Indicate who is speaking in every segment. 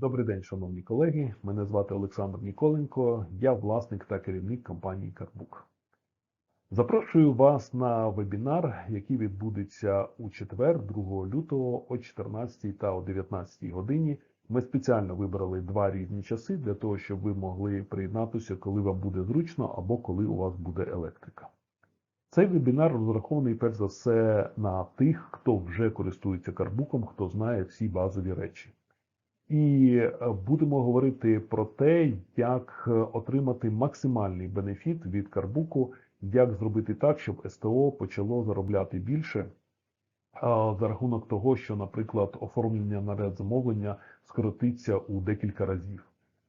Speaker 1: Добрий день, шановні колеги. Мене звати Олександр Ніколенко. Я власник та керівник компанії Карбук. Запрошую вас на вебінар, який відбудеться у четвер, 2 лютого о 14 та о 19 годині. Ми спеціально вибрали два різні часи для того, щоб ви могли приєднатися, коли вам буде зручно або коли у вас буде електрика. Цей вебінар розрахований перш за все на тих, хто вже користується карбуком, хто знає всі базові речі. І е, будемо говорити про те, як е, отримати максимальний бенефіт від карбуку, як зробити так, щоб СТО почало заробляти більше за рахунок того, що, наприклад, оформлення наряд замовлення скоротиться у декілька разів.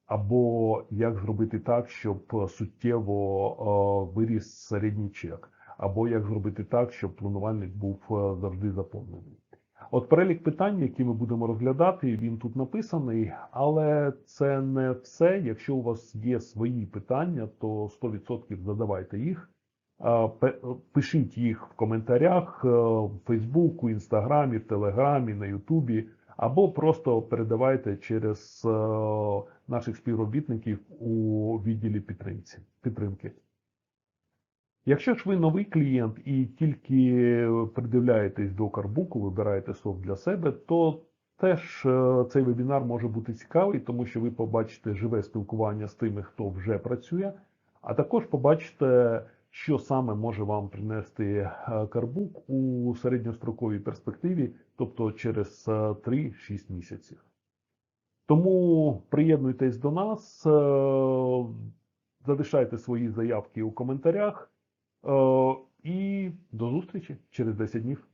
Speaker 1: Або як зробити так, щоб суттєво е, виріс середній чек, або як зробити так, щоб планувальник був е, завжди заповнений. От перелік питань, які ми будемо розглядати, він тут написаний, але це не все. Якщо у вас є свої питання, то 100% задавайте їх. Пишіть їх в коментарях е, в Фейсбуку, Інстаграмі, в Телеграмі, на Ютубі, або просто передавайте через е, наших співробітників у відділі підтримки. Якщо ж ви новий клієнт і тільки придивляєтесь до карбуку, вибираєте софт для себе, то теж е, цей вебінар може бути цікавий, тому що ви побачите живе спілкування з тими, хто вже працює, а також побачите, що саме може вам принести е, карбук у середньостроковій перспективі, тобто через е, 3-6 місяців. Тому приєднуйтесь до нас, е, залишайте свої заявки у коментарях. Е, І до зустрічі через 10 днів.